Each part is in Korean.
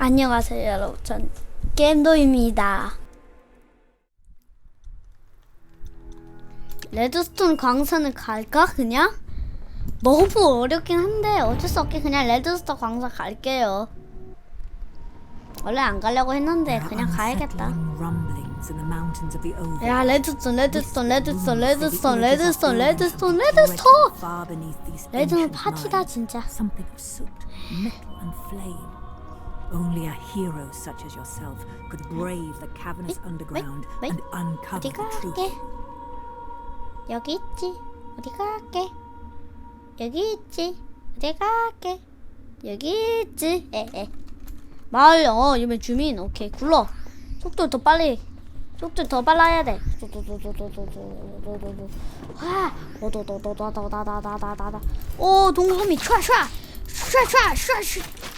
안녕하세요 여러분. 전 게임도입니다. 레드스톤 광산을 갈까 그냥? 너무 어렵긴 한데 어쩔 수 없게 그냥 레드스톤 광산 갈게요. 원래 안 가려고 했는데 그냥 가야겠다. 야 레드스톤 레드스톤 레드스톤 레드스톤 레드스톤 레드스톤 레드스톤! 레드는 파티다 진짜 Only a hero such as yourself could brave the cavernous underground and uncover the truth. 여기 있지. 어디 갈게? 여기 있지. 어디 갈게? 여기 있지. 에에. 마을 어 이번 주민 오케이 굴러. 속도 더 빨리. 속도 더 빨라야 돼. 와. 오도도도도도다다다다다다. 오 동섬이 촤촤 촤촤 촤촤.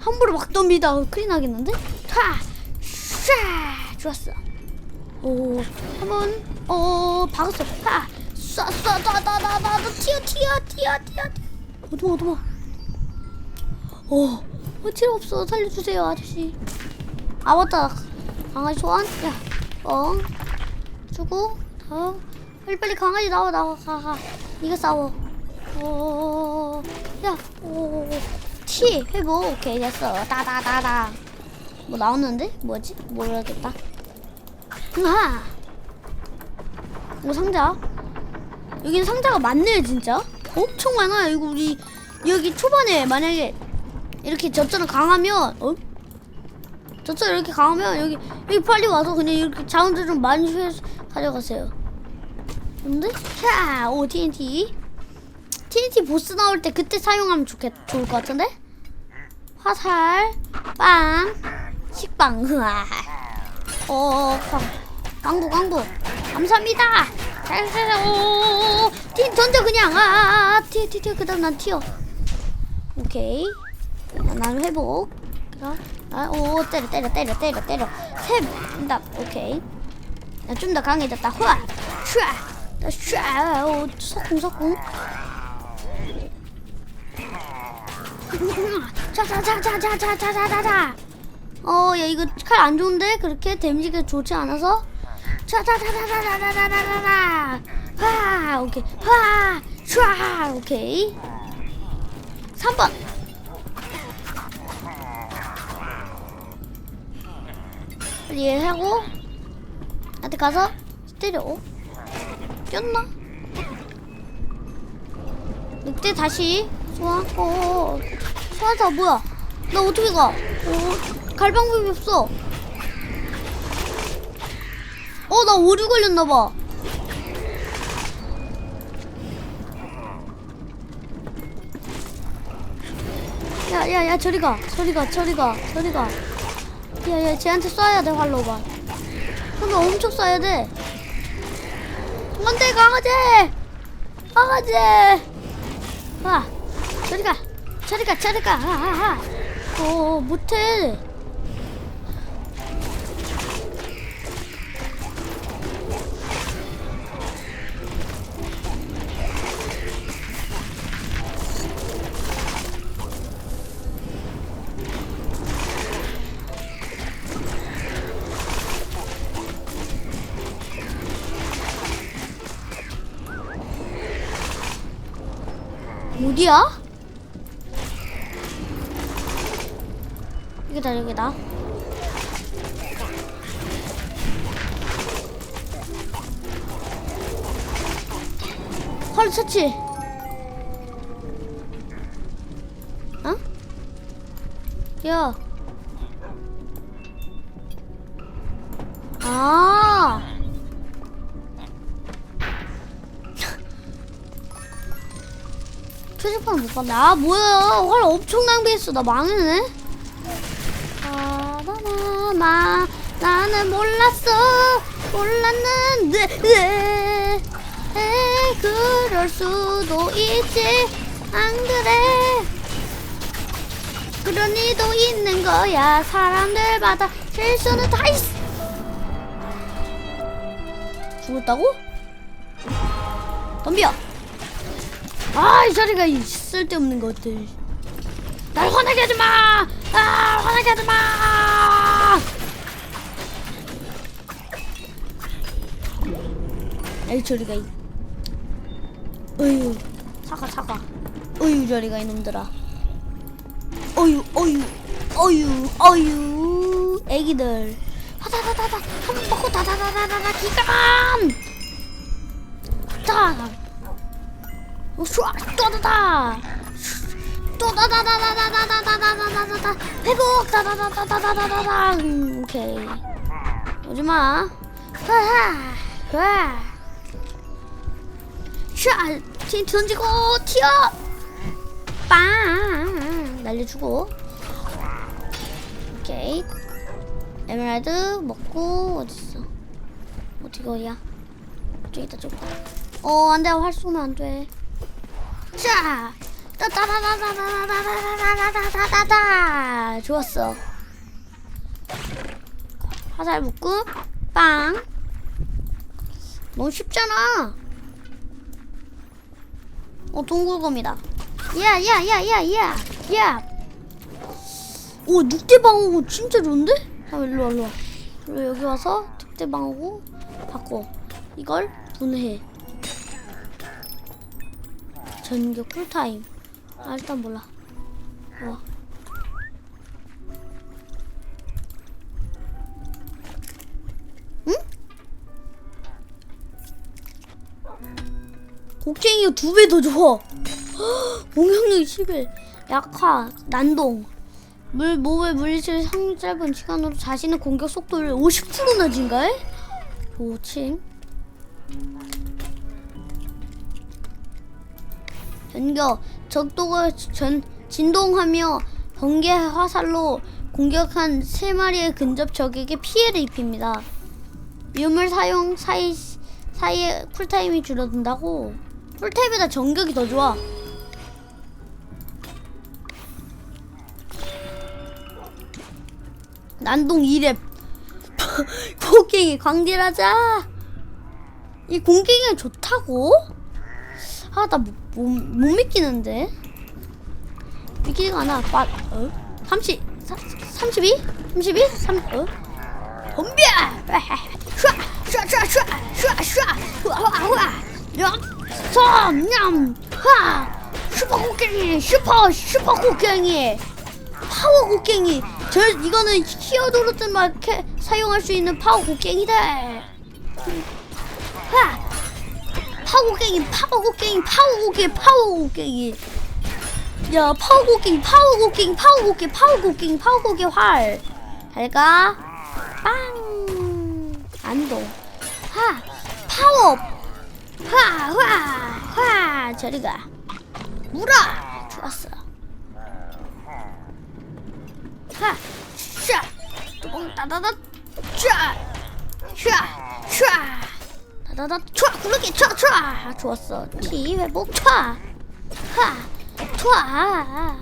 함부로 막 덤비다 큰일 나겠는데? 타! 샤! 좋았어. 오, 한번 어 박았어. 하! 쏴! 쏴! 다! 다! 다! 다! 튀어! 튀어! 튀어! 튀어! 어둠아 어둠아. 어, 어 필요 없어. 살려주세요 아저씨. 아 맞다. 강아지 소환. 야, 어, 주고. 어, 빨리 빨리 강아지 나와 나와 가 가. 네가 싸워. 어, 야, 오, 티 회복 오케이 됐어. 따다다다. 뭐 나오는데? 뭐지? 모르겠다. 하. 오 상자. 여기는 상자가 많네요 진짜. 엄청 많아. 이거 우리 여기 초반에 만약에 이렇게 저처럼 강하면 어? 저처럼 이렇게 강하면 여기 여기 빨리 와서 그냥 이렇게 자원들 좀 많이 회 가져가세요. 근데 자, 오 TNT. TNT 보스 나올 때 그때 사용하면 좋겠 좋을 것 같은데? 화살, 빵, 식빵, 흐아. 어, 광, 광고, 광고. 감사합니다. 잘했어요. 오, 티 던져 그냥. 아, 아, 아, 튀어, 튀어. 그 다음 난 튀어. 오케이. 아, 나는 회복. 그럼, 아, 오, 때려, 때려, 때려, 때려, 때려. 세, 나, 오케이. 좀더 강해졌다. 후아, 슈아, 슈아, 오, 석궁, 석궁. 자자자자자자자자자자. 어, 야 이거 칼 안 좋은데 그렇게 데미지가 좋지 않아서. 자자자자자자자자자자. 와, 오케이. 와, 슈아, 오케이. 3번. 빨리 얘 하고 나한테 가서 때려. 어? 꼈나? 늑대 다시 소환하고 소환사 뭐야? 나 어떻게 가? 어, 갈 방법이 없어. 어 나 오류 걸렸나 봐. 야 야 야 저리 가 저리 가 저리 가 저리 가. 야 야 쟤한테 쏴야 돼 활로가 그러면 엄청 쏴야 돼. 안돼 강아지? 강아지! 아, 저리 가, 저리 가, 저리 가. 어, 못해. 어디야? 여기다 여기다 헐 처치 어? 야 아. 표지판 못 봤네. 아 뭐야? 활 엄청 낭비했어. 나 망했네. 나 나는 몰랐어. 몰랐는데. 에, 에, 그럴 수도 있지. 안 그래? 그런 이도 있는 거야. 사람들마다 실수는 다 있어 죽었다고? 덤벼. 저리가 이 쓸데없는 것들. 날 화나게 하지 마! 아, 화나게 하지 마! 에이, 저리가, 이. 어휴, 사과, 사과. 어휴, 저리가, 이놈들아. 어휴, 어휴, 어휴, 어휴, 애기들. 하다다다다, 한번 먹고 다다다다다다, 기감! 자, 슈아, 또다다! 또다다다다다다다다다다다다 회복 다다다다다다다다다 음, 오케이 오지마 하하 와 샤! 틴 던지고 튀어 빵 날려주고 오케이 에메랄드 먹고 어딨어 어디 거야 저기 있다 저기 어 안돼 활 쏘면 안돼 자 따다다다다다다다다다다다다다 좋았어 화살 묶음 빵 너무 쉽잖아 어 동굴검이다. 야야야야야 야. 오 늑대방어구 진짜 좋은데? 아 일로와 일로와. 그리고 여기 와서 늑대방어구 바꿔. 이걸 분해 전격 쿨타임. 아 일단 몰라. 와 곡괭이가 두 배 더 좋아 공격력 11 약화 난동 물 몸의 물리칠 상 짧은 시간으로 자신의 공격 속도를 50%나 증가해? 좋칭 변경 적도가 전 진동하며 번개 화살로 공격한 세 마리의 근접 적에게 피해를 입힙니다. 위험을 사용 사이 사이에 쿨타임이 줄어든다고. 쿨타임보다 전격이 더 좋아. 난동 2렙 곡괭이 광질하자. 이 공갱이가 좋다고? 아, 나 못, 못, 못 믿기는데. 믿기지가 않아. 빠, 어? 30, 32? 32? 3, 어? 덤벼! 슈아! 슈아, 슈아, 슈아! 슈아, 슈아! 후아, 후아, 후아! 냠! 섬! 냠! 하! 슈퍼 곡괭이! 슈퍼! 슈퍼 곡괭이! 파워 곡괭이! 저, 이거는 히어도로트만 캐, 사용할 수 있는 파워 곡괭이다! 하! 파고갱이 파고갱이 파고갱이 파고갱이 야 파고갱이 파고갱이 파고갱이 파고갱이 파고갱이 활 잘가 빵 안동 하 파워 화화화 저리가. 물어! 좋았어. 하샤 뚜껑 따다다 샤샤샤 다다다 촤! 굴러기 촤촤! 좋았어. 티 회복 촤! 하! 촤!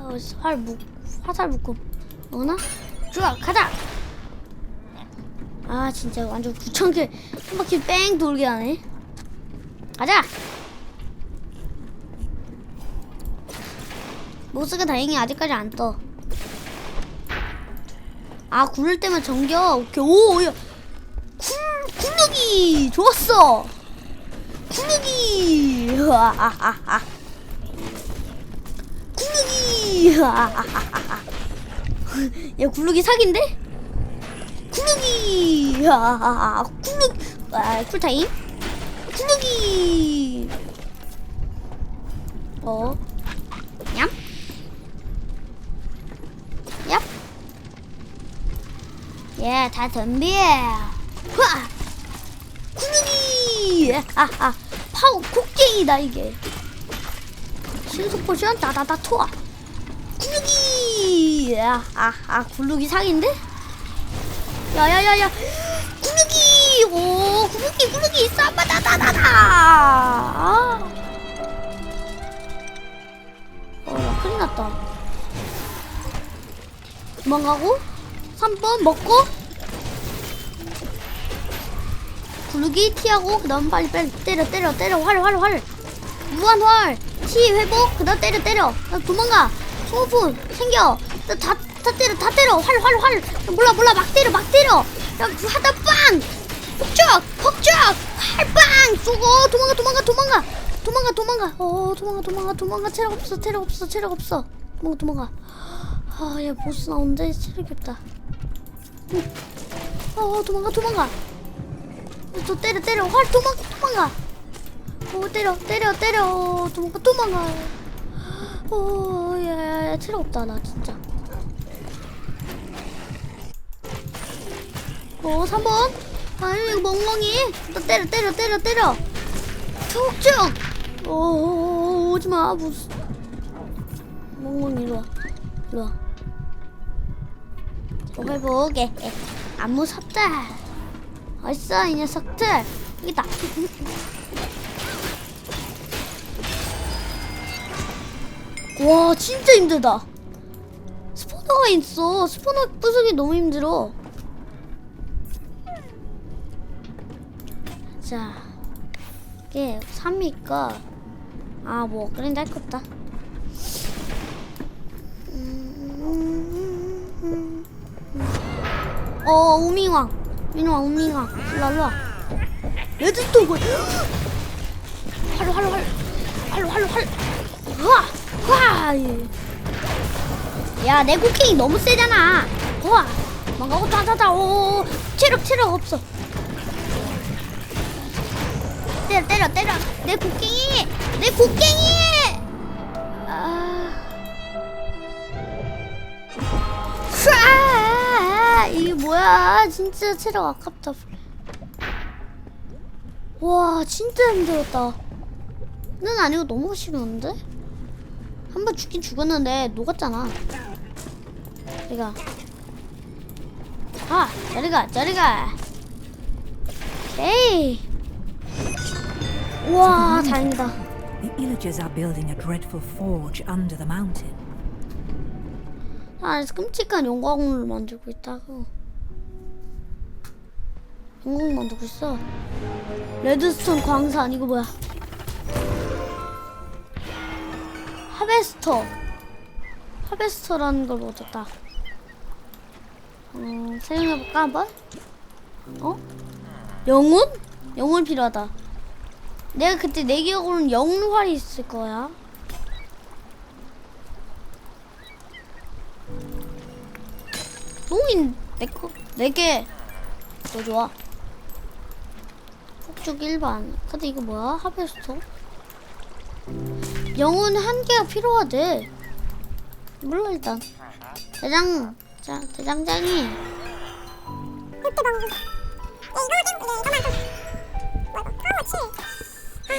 어, 활 무, 화살 묶음 어나? 좋아 가자! 아 진짜 완전 구천개 한 바퀴 뺑 돌게 하네 가자. 모스가 다행히 아직까지 안 떠. 아 구를 때만 정겨? 오케이. 오 야. 굴 굴르기! 좋았어. 굴르기! 하하하하 야 굴르기 사기인데? 굴르기! 하하하 굴르 아 쿨타임 굴르기 어 냠? 얍 예, 다 덤벼. 와! 구르기! 아하, 파워 곡괭이다, 이게. 신속 포션 다다다 투어. 구르기! 아하, 아, 굴르기 상인데? 야야야야 구르기 오 구르기 구르기 싸바다다다다 아. 어나 큰일 났다. 도망가고 3번 먹고 구르기 티하고 그 다음 빨리 빨리 때려 때려 때려. 활활 활. 무한 활 티 회복 그 다음 때려 때려. 나 도망가. 소모품 생겨. 나다 다 때려 다 때려. 활활 활. 몰라 몰라. 막 때려 막 때려. 야 하다 빵 폭적 폭적 활빵! 쏘고! 도망가 도망가 도망가! 도망가 도망가! 어 도망가 도망가 도망가! 체력 없어 체력 없어 체력 없어! 도망가 도망가! 아얘 보스 나오는데 체력이 없다. 응. 어 도망가 도망가! 저 때려 때려! 활 도망 도망가! 오 때려 때려 때려! 도망가 도망가! 오야야야 체력 없다 나 진짜. 오 3번 아니 멍멍이. 너 때려 때려 때려 때려. 툭툭 오 오지마 무슨 멍멍이 이리와. 이리와. 저 회복에 안 무섭다 어딨어 이 녀석들? 여기다 와 진짜 힘들다. 스포너가 있어. 스포너 부수기 너무 힘들어 자 이게 3위니까 아뭐 그랜드 할거 없다. 음, 어 우밍왕. 민왕 우밍왕. 일로 와 레드스톤 거 활로 활로 활로 활로 활로 우와 야내 쿠킹이 너무 세잖아. 우와. 망가고 따다다 오. 체력 체력 없어 때려 때려 때려. 내 곡괭이! 내 곡괭이! 아. 쏴! 이게 뭐야? 진짜 체력 아깝다. 와 진짜 힘들었다. 는 아니고 너무 쉬웠는데? 한 번 죽긴 죽었는데 녹았잖아. 저리가. 아 저리가 저리가. 에이 와 다행이다 The Illagers are building a dreadful forge under the mountain. 아 끔찍한 용광을 만들고 있다고 용광 만들고 있어 레드스톤 광산 이거 뭐야 하베스터 하베스터라는 걸 얻었다 어, 사용해볼까 한번? 어? 영혼? 영혼 필요하다 내가 그때 내 기억으로는 영활이 있을 거야. 똥인 내거 네개 더 좋아. 폭죽 일반. 근데 이거 뭐야? 하베스터? 영혼 한 개가 필요하대. 몰라 일단. 대장 자 대장장이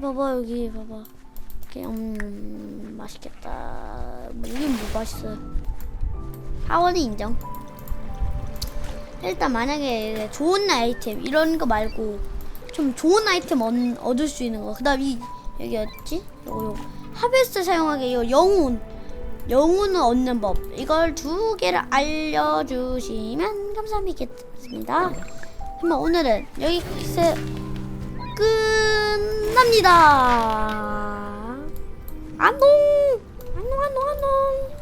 봐봐 여기 봐봐. 이렇게 음 맛있겠다. 뭐 이게 뭐 맛있어요? 하원이 인정. 일단 만약에 좋은 아이템 이런 거 말고 좀 좋은 아이템 얻, 얻을 수 있는 거. 그다음 이 여기 어딨지? 요거 요거 하베스트 사용하기 이거 영혼. 영혼을 얻는 법. 이걸 두 개를 알려주시면 감사하겠습니다. 한번 오늘은 여기서 끝납니다. 안동! 안동, 안동, 안동!